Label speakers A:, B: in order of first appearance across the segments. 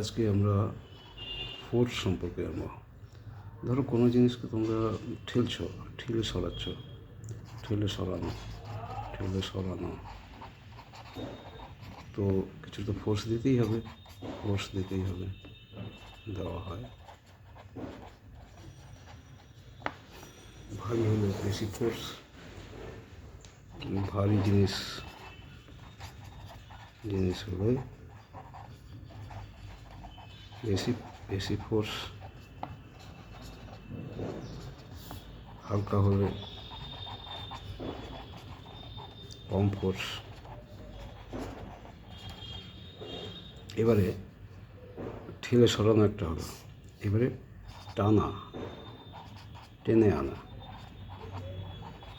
A: আজকে আমরা ফোর্স সম্পর্কে জানব। ধরো কোনো জিনিসকে তোমরা ঠেলছ, ঠেলে সরাচ্ছ। ঠেলে সরানো ঠেলে সরানো। তো কিছু তো ফোর্স দিতেই হবে ফোর্স দিতেই হবে, দেওয়া হয়। ভারী হলে বেশি ফোর্স ভারী জিনিস জিনিস হলে বেশি বেশি ফোর্স হালকা হলে কম ফোর্স এবারে ঠেলে সরানো একটা হলো এবারে টানা, টেনে আনা।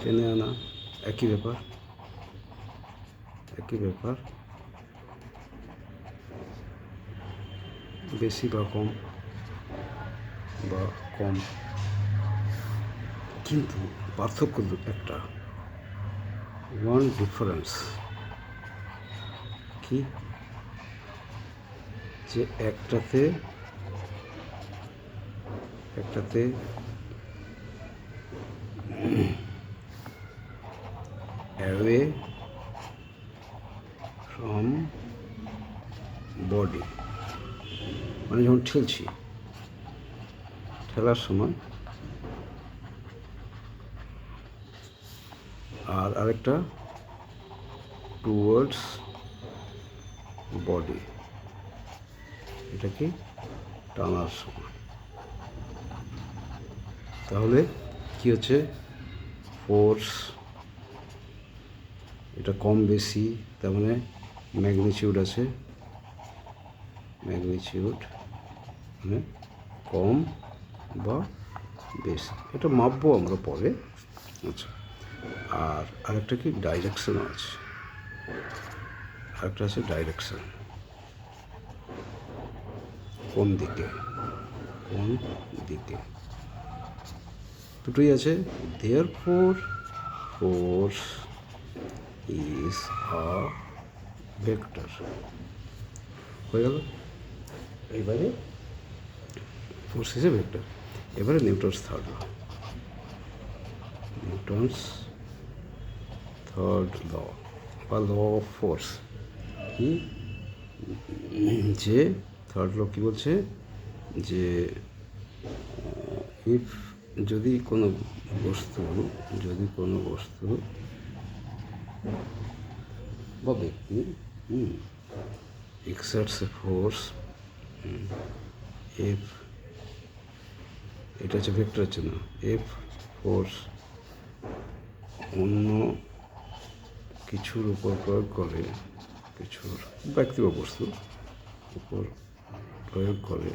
A: টেনে আনা, একই ব্যাপার একই ব্যাপার। বেশি বা কম বা কম। কিন্তু পার্থক্য একটা। ওয়ান ডিফারেন্স কি? যে একটাতে একটাতে অ্যাওয়ে ফ্রম বডি মানে যখন ঠেলছি, ঠেলার সময় আর আরেকটা টুয়ার্ডস বডি এটা কি টানার সময়। তাহলে কি হচ্ছে? ফোর্স এটা কম বেশি, তার মানে ম্যাগনিচিউড আছে ম্যাগনিচিউড মানে কম বা বেশি। এটা মাপবো আমরা পরে। আচ্ছা। আর আরেকটা কি? ডাইরেকশনও আছে। আরেকটা আছে ডাইরেকশন কোন দিকে? কোন দিকে? দুটোই আছে। Therefore force is a vector হয়ে গেল? এবারে ফোর্স ইজ এ ভেক্টর এবারে Newton's third law Newton's third law বা ল অফ ফোর্স কি যে থার্ড ল কী বলছে? যে ইফ যদি কোনো বস্তু, যদি কোনো বস্তু বা ব্যক্তি এক্সার্টস a force if এটা হচ্ছে ভেক্টর হচ্ছে না এফ ফোর্স অন্য কিছুর উপর প্রয়োগ করে, কিছুর ব্যক্তি বা বস্তুর উপর প্রয়োগ করে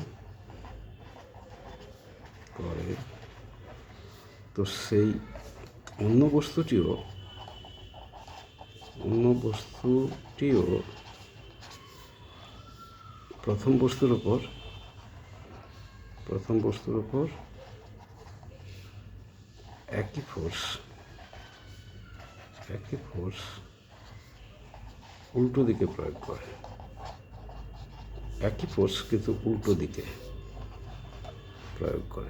A: করে, তো সেই অন্য বস্তুটিও অন্য বস্তুটিও প্রথম বস্তুর উপর, প্রথম বস্তুর উপর একই ফোর্স একই ফোর্স উল্টো দিকে প্রয়োগ করে একই ফোর্স কিন্তু উল্টো দিকে প্রয়োগ করে।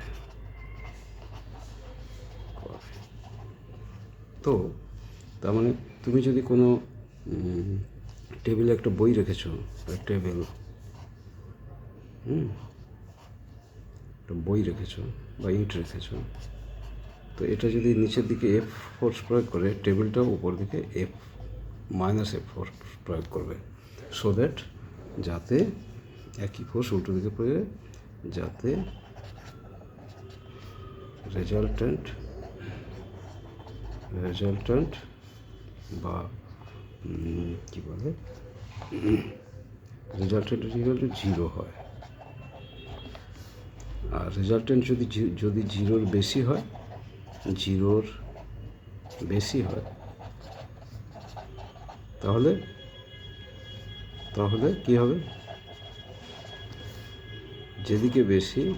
A: তো, তার মানে তুমি যদি কোনো টেবিলে একটা বই রেখেছো টেবিল হুম, একটা বই রেখেছো বা ইট রেখেছো তো এটা যদি নিচের দিকে এফ ফোর্স প্রয়োগ করে টেবিলটাও উপর দিকে এফ মাইনাস এফ ফোর্স প্রয়োগ করবে। সো দ্যাট যাতে একই ফোর্স উল্টো দিকে প্রয়োগে, যাতে রেজাল্টেন্ট রেজাল্টেন্ট বা কী বলে? রেজাল্টেন্ট ইকুয়াল টু জিরো হয়। আর রেজাল্টেন্ট যদি যদি জিরোর বেশি হয় জিরোর বেশি হয়। তাহলে তাহলে কি হবে? যেদিকে বেশি,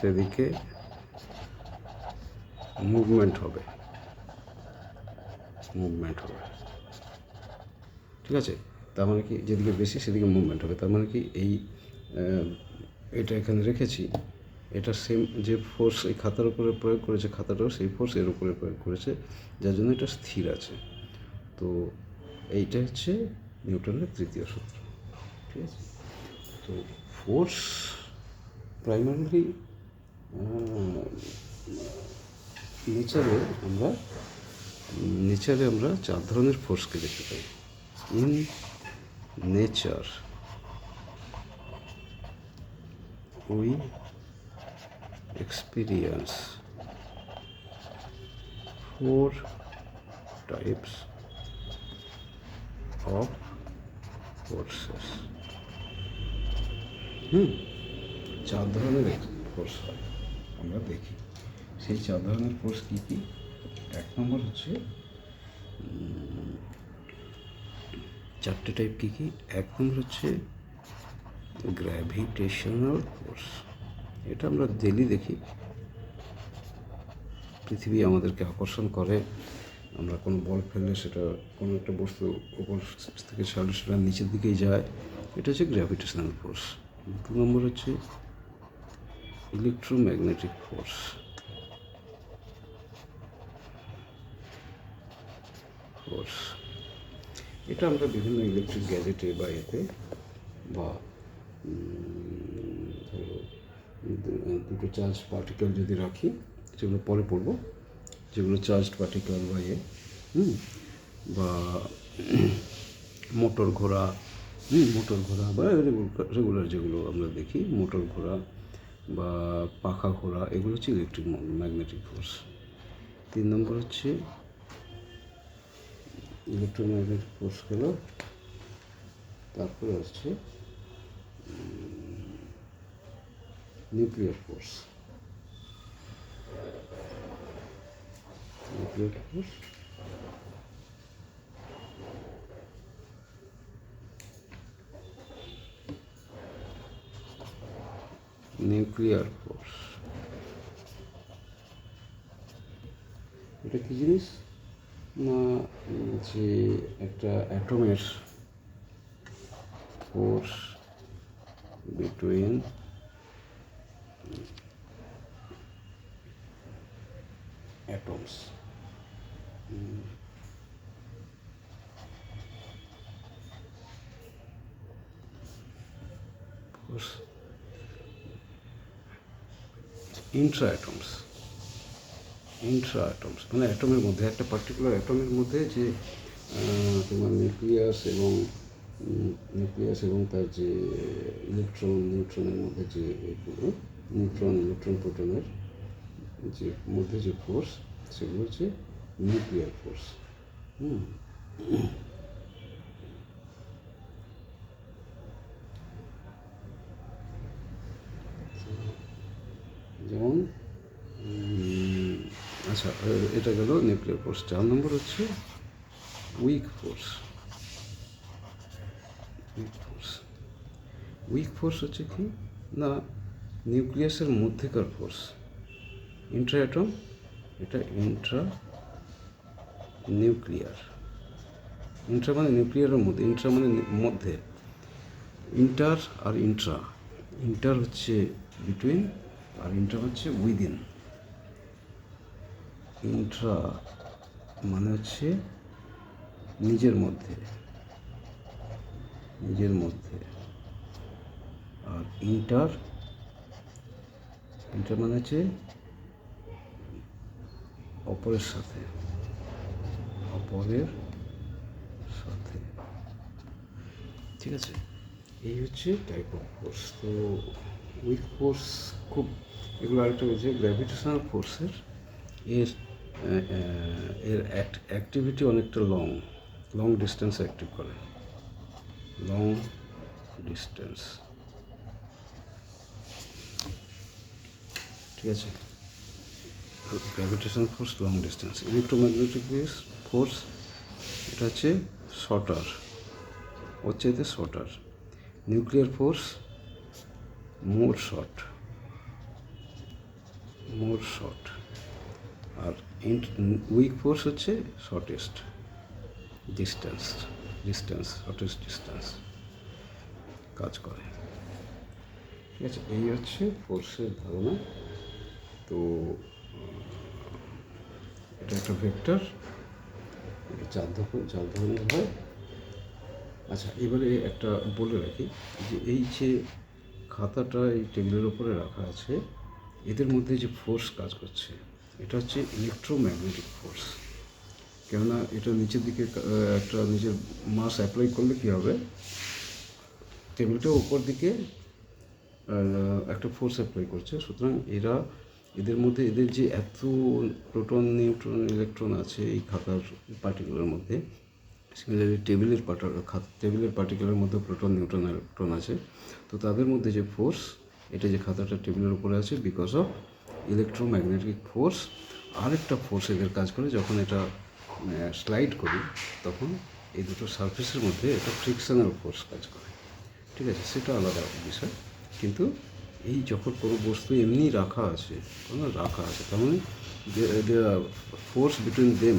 A: সেদিকে মুভমেন্ট হবে। মুভমেন্ট হবে। ঠিক আছে? তার মানে কি, যেদিকে বেশি, সেদিকে মুভমেন্ট হবে। তার মানে কি এই এটা এখানে রেখেছি। এটা সেম যে ফোর্স এই খাতার উপরে প্রয়োগ করেছে, খাতাটাও সেই ফোর্স এর উপরে প্রয়োগ করেছে, যার জন্য এটা স্থির আছে। তো এইটা হচ্ছে নিউটনের তৃতীয় সূত্র, ঠিক আছে? তো ফোর্স প্রাইমারিলি নেচারে আমরা নেচারে আমরা চার ধরনের ফোর্সকে দেখতে পাই। In nature we experience four types of forces hmm, চার ধরনের ফোর্স হয় আমরা দেখি। সেই চার ধরনের ফোর্স কী কী? এক নম্বর হচ্ছে চারটে টাইপ কী কী? এক নম্বর হচ্ছে গ্র্যাভিটেশনাল ফোর্স এটা আমরা ডেলি দেখি। পৃথিবী আমাদেরকে আকর্ষণ করে। আমরা কোনো বল ফেললে সেটা কোনো একটা বস্তু ওপর থেকে ছাড়লে সেটা নিচের দিকেই যায়। এটা হচ্ছে গ্র্যাভিটেশনাল ফোর্স দু নম্বর হচ্ছে ইলেকট্রোম্যাগনেটিক ফোর্স ফোর্স এটা আমরা বিভিন্ন ইলেকট্রিক গ্যাজেটে বা এতে বা ধরো দুটো চার্জ পার্টিকেল যদি রাখি যেগুলো পরে পড়ব যেগুলো চার্জ পার্টিকেল বা ইয়ে বা মোটর হুম, মোটর ঘোড়া বা রেগুলার যেগুলো আমরা দেখি মোটর ঘোড়া বা পাখা ঘোড়া এগুলো হচ্ছে ইলেকট্রিক ম্যাগনেটিক ফোর্স তিন নম্বর হচ্ছে ইলেকট্রোম্যাগনেটিক ফোর্স গেল তারপরে আসছে nuclear force nuclear force nuclear force এটা কি জিনিস? না যে একটা অ্যাটমের force between atoms. Force intra atoms. Atoms মানে অ্যাটমের মধ্যে, একটা পার্টিকুলার অ্যাটমের মধ্যে যে তোমার নিউক্লিয়াস এবং নিউক্লিয়াস এবং তার যে ইলেকট্রন, নিউট্রনের মধ্যে যে নিউট্রন, ইলেকট্রন প্রোটনের যে মধ্যে যে ফোর্স সেগুলো হচ্ছে নিউক্লিয়ার ফোর্স হুম। যেমন আচ্ছা এটা গেল নিউক্লিয়ার ফোর্স চার নম্বর হচ্ছে weak force weak force weak force হচ্ছে কি? না নিউক্লিয়াসের মধ্যেকার ফোর্স ইন্ট্রা অ্যাটম এটা ইন্ট্রা নিউক্লিয়ার ইন্ট্রা মানে নিউক্লিয়ারের মধ্যে ইন্ট্রা মানে মধ্যে। ইন্টার আর ইন্ট্রা ইন্টার হচ্ছে বিটুইন আর ইন্ট্রা হচ্ছে উইদিন ইন্ট্রা মানে হচ্ছে নিজের মধ্যে। নিজের মধ্যে। আর ইন্টার ইন্টার মানে হচ্ছে অপরের সাথে। অপরের সাথে। ঠিক আছে? এই হচ্ছে টাইপ অফ ফোর্স তো উইক ফোর্স খুব, এগুলো আরেকটা হচ্ছে গ্র্যাভিটেশনাল ফোর্সের এর এর অ্যাক্টিভিটি অনেকটা লং লং ডিস্টেন্স অ্যাক্টিভ করে। লং ডিস্টেন্স ঠিক আছে। Gravitation force long distance electromagnetic force এটা হচ্ছে শর্টার ওর চাইতে shorter nuclear force more short more short আর উইক ফোর্স হচ্ছে shortest distance distance shortest distance কাজ করে। ঠিক আছে, এই হচ্ছে ফোর্সের ধারণা। তো এটা একটা ভেক্টর চার ধরনের চার ধরনের হয়। আচ্ছা এবারে একটা বলে রাখি যে এই যে খাতাটা এই টেবিলের ওপরে রাখা আছে, এদের মধ্যে যে ফোর্স কাজ করছে, এটা হচ্ছে ইলেকট্রোম্যাগনেটিক ফোর্স কেননা এটা নিচের দিকে একটা নিজের মাস অ্যাপ্লাই করলে কী হবে? টেবিলটা উপর দিকে একটা ফোর্স অ্যাপ্লাই করছে। সুতরাং এরা এদের মধ্যে, এদের যে এত প্রোটন নিউট্রন ইলেকট্রন আছে এই খাতার পার্টিকুলার মধ্যে সিমিলারলি টেবিলের পার্টার টেবিলের পার্টিকুলার মধ্যে প্রোটন নিউট্রন ইলেকট্রন আছে। তো তাদের মধ্যে যে ফোর্স এটা যে খাতাটা টেবিলের উপরে আছে বিকজ অফ ইলেকট্রোম্যাগনেটিক ফোর্স আরেকটা ফোর্স এদের কাজ করে যখন এটা স্লাইড করি, তখন এই দুটো সারফেসের মধ্যে একটা ফ্রিকশনাল ফোর্স কাজ করে। ঠিক আছে? সেটা আলাদা বিষয়। কিন্তু এই যখন কোনো বস্তু এমনি রাখা আছে, কোনো রাখা আছে, তার মানে ফোর্স বিটুইন দেম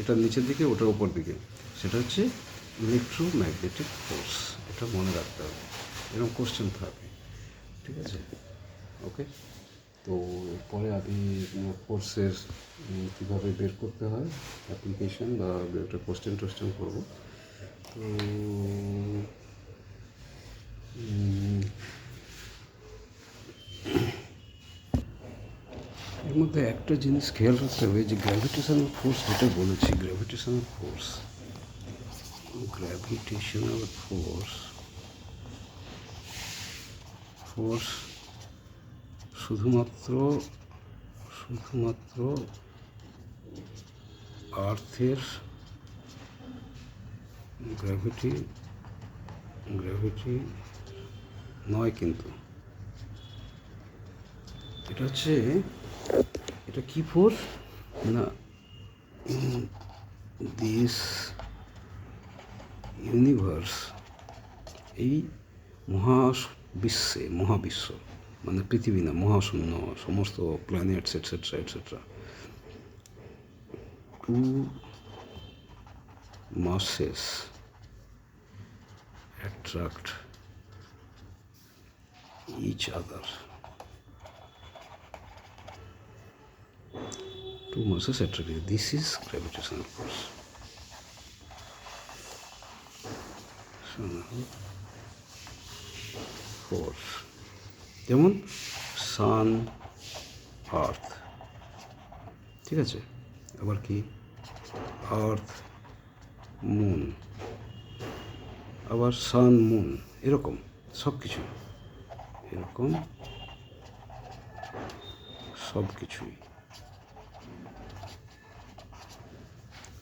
A: এটা নিচের দিকে, ওটা উপর দিকে, সেটা হচ্ছে ইলেকট্রোম্যাগনেটিক ফোর্স এটা মনে রাখতে হবে। এরকম কোশ্চেন থাকে ঠিক আছে? ওকে তো পরে আমি কোর্সের কীভাবে বের করতে হয় অ্যাপ্লিকেশন বা একটা কোশ্চেন টোশ্চেন করব। তো এর মধ্যে একটা জিনিস খেয়াল রাখতে হবে যে গ্র্যাভিটেশনাল ফোর্স যেটা বলেছি gravitational force gravitational force force শুধুমাত্র শুধুমাত্র আর্থের গ্র্যাভিটি গ্র্যাভিটি নয় কিন্তু। এটা হচ্ছে, এটা কি ফোর্স না। দিস ইউনিভার্স, এই মহা বিশ্বে, মহাবিশ্ব। মানে পৃথিবী না মহাশূন্য সমস্ত planets etcetera etcetera two masses attract each other. Two masses attract. each- This is gravitational force. Force যেমন সান আর্থ ঠিক আছে? আবার কি? আর্থ মুন আবার সান মুন এরকম সব কিছু এরকম সব কিছুই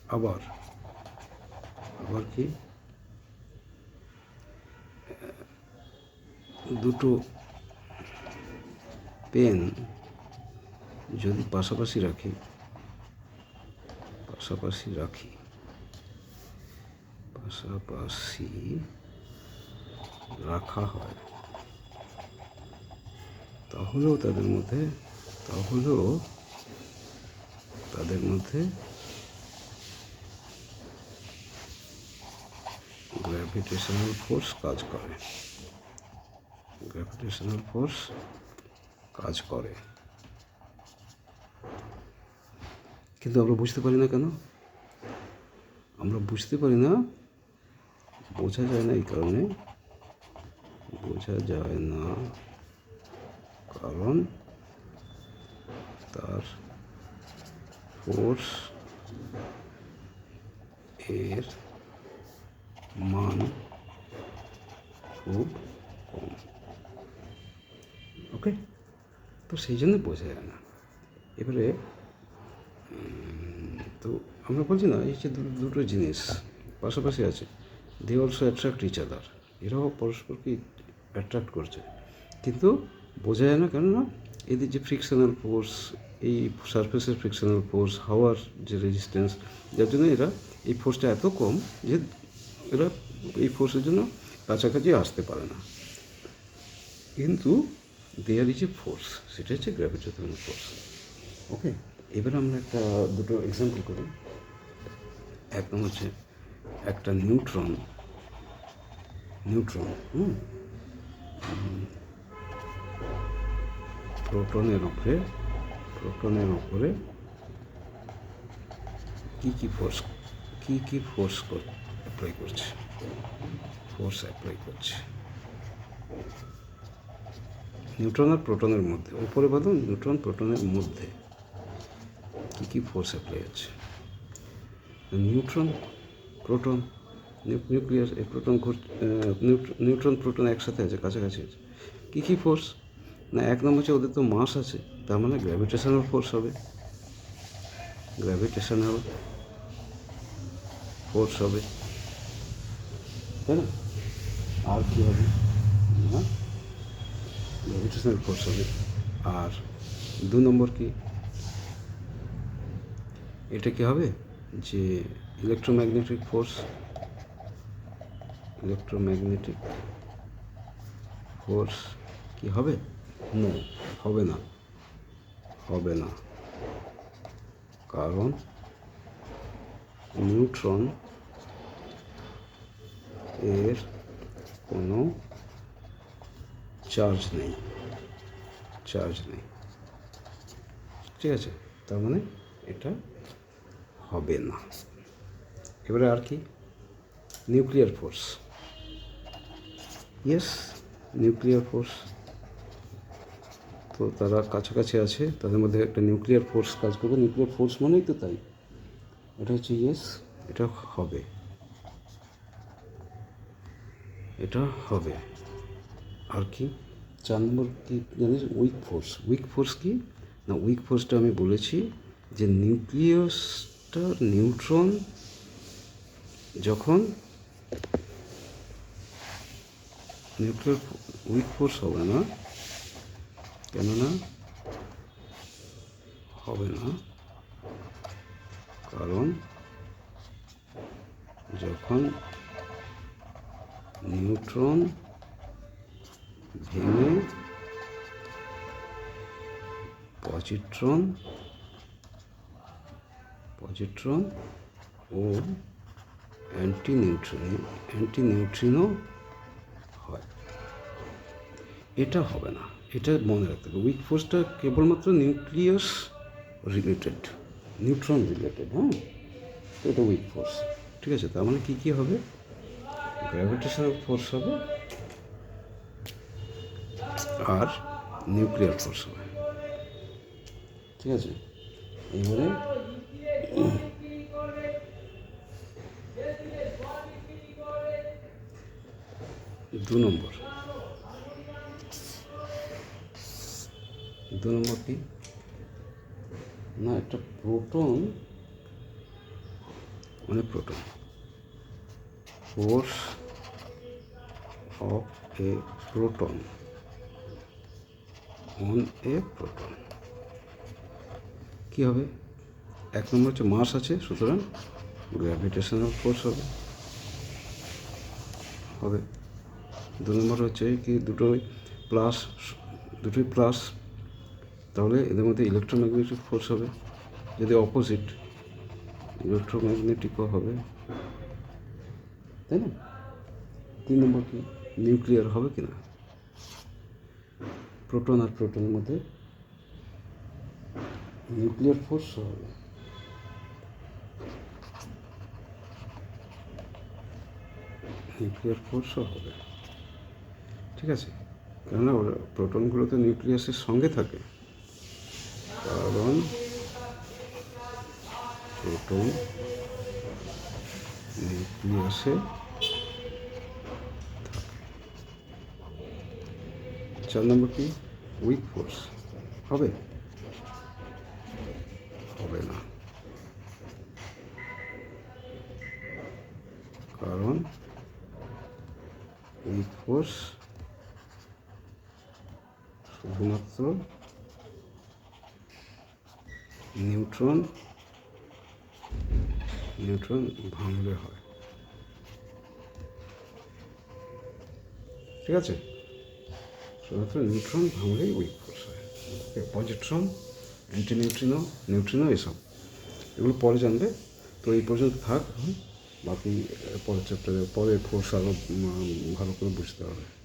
A: আবার আবার কি? দুটো পেন যদি পাশাপাশি রাখি পাশাপাশি রাখি, পাশাপাশি রাখা হয়, তাহলেও তাদের মধ্যে, তাহলেও তাদের মধ্যে গ্র্যাভিটেশনাল ফোর্স কাজ করে। গ্র্যাভিটেশনাল ফোর্স কাজ করে। কিন্তু আমরা বুঝতে পারি না কেন? আমরা বুঝতে পারি না, বোঝা যায় না এই কারণে। বোঝা যায় না কারণ তার ফোর্স এর মান খুব কম। ওকে তো সেই জন্য বোঝা যায় না। এবারে তো আমরা বলছি না, এই যে দুটো জিনিস পাশাপাশি আছে। They also attract each other এরাও পরস্পরকে অ্যাট্রাক্ট করছে। কিন্তু বোঝা যায় না কেননা এদের যে ফ্রিকশনাল ফোর্স এই সারফেসের ফ্রিকশনাল ফোর্স হাওয়ার যে রেজিস্ট্যান্স যার জন্য এরা এই ফোর্সটা এত কম যে এরা এই ফোর্সের জন্য কাছাকাছি আসতে পারে না। কিন্তু দেয়ার ইজ এ ফোর্স সেটা হচ্ছে গ্র্যাভিটেশনাল ফোর্স ওকে এবার আমরা একটা দুটো এক্সাম্পল করি একদম হচ্ছে একটা নিউট্রন নিউট্রন হুম? প্রোটনের উপরে প্রোটনের উপরে কি কি ফোর্স কি কি ফোর্স অ্যাপ্লাই করছে? ফোর্স অ্যাপ্লাই করছে। নিউট্রন আর প্রোটনের মধ্যে। উপরে বলো নিউট্রন প্রোটনের মধ্যে। কী কী ফোর্স অ্যাপ্লাই আছে? নিউট্রন প্রোটন নিউক্লিয়াস এই প্রোটন নিউট্রন প্রোটন একসাথে আছে, কাছাকাছি আছে। কী কী ফোর্স না, এক নম্বর হচ্ছে ওদের তো মাস আছে, তার মানে গ্র্যাভিটেশনাল ফোর্স হবে। গ্র্যাভিটেশনাল ফোর্স হবে। তাই না? আর কী হবে? না? গ্র্যাভিটেশনাল ফোর্স হবে আর দু নম্বর কি? এটা কি হবে? যে ইলেকট্রোম্যাগনেটিক ফোর্স ইলেকট্রোম্যাগনেটিক ফোর্স কি হবে? নো হবে না। হবে না। কারণ নিউট্রন এর কোনো চার্জ নেই। চার্জ নেই। ঠিক আছে? তার মানে এটা হবে না। এবারে আর কি? Nuclear force yes nuclear force তো তারা কাছাকাছি আছে, তাদের মধ্যে একটা নিউক্লিয়ার ফোর্স কাজ করবে। নিউক্লিয়ার ফোর্স মানেই তো তাই। এটা হচ্ছে ইয়েস এটা হবে। এটা হবে। আর কি? চার নম্বর কি জানিস? উইক ফোর্স উইক ফোর্স কি? না উইক ফোর্সটা আমি বলেছি যে নিউক্লিয়াসটা নিউট্রন যখন নিউক্লিয়ার উইক ফোর্স হবে না, কেননা হবে না, কারণ যখন নিউট্রন ভেঙে পজিট্রন পজিট্রন ও অ্যান্টি নিউট্রিনো অ্যান্টি নিউট্রিনো হয়। এটা হবে না। এটা মনে রাখতে হবে। উইক ফোর্সটা কেবলমাত্র নিউক্লিয়াস রিলেটেড নিউট্রন রিলেটেড হ্যাঁ? তো এটা উইক ফোর্স ঠিক আছে? তার মানে কী কী হবে? গ্র্যাভিটেশনাল ফোর্স হবে। আর নিউক্লিয়ার ফোর্স হবে। ঠিক আছে? এবারে দু নম্বর। দু নম্বর কি? না, একটা প্রোটন মানে proton. Force of a proton. On a proton কী হবে? এক নম্বর হচ্ছে মাস আছে সুতরাং গ্র্যাভিটেশনাল ফোর্স হবে। হবে। দু নম্বর হচ্ছে কি দুটোই প্লাস দুটোই প্লাস তাহলে এদের মধ্যে ইলেকট্রোম্যাগনেটিক ফোর্স হবে। যদি অপোজিট ইলেকট্রোম্যাগনেটিকও হবে তাই না? তিন নম্বর কি নিউক্লিয়ার হবে কি না প্রোটন আর প্রোটনের মধ্যে নিউক্লিয়ার ফোর্স হবে। নিউক্লিয়ার ফোর্সও হবে। ঠিক আছে? কেননা ওরা প্রোটনগুলো তো নিউক্লিয়াসের সঙ্গে থাকে। কারণ প্রোটন নিউক্লিয়াসে চার নম্বর কি উইক ফোর্স হবে? হবে না। কারণ উইক ফোর্স শুধুমাত্র নিউট্রন নিউট্রন ভাঙলে হয়। ঠিক আছে? শুধুমাত্র নিউট্রন উইক force হয়। পজিট্রন অ্যান্টি নিউট্রিনো নিউট্রিনো এসব। এগুলো পরে জানবে। তো এই পর্যন্ত থাক বাকি পরের চ্যাপ্টারে পরে ফোর্স আরও ভালো করে বুঝতে হবে।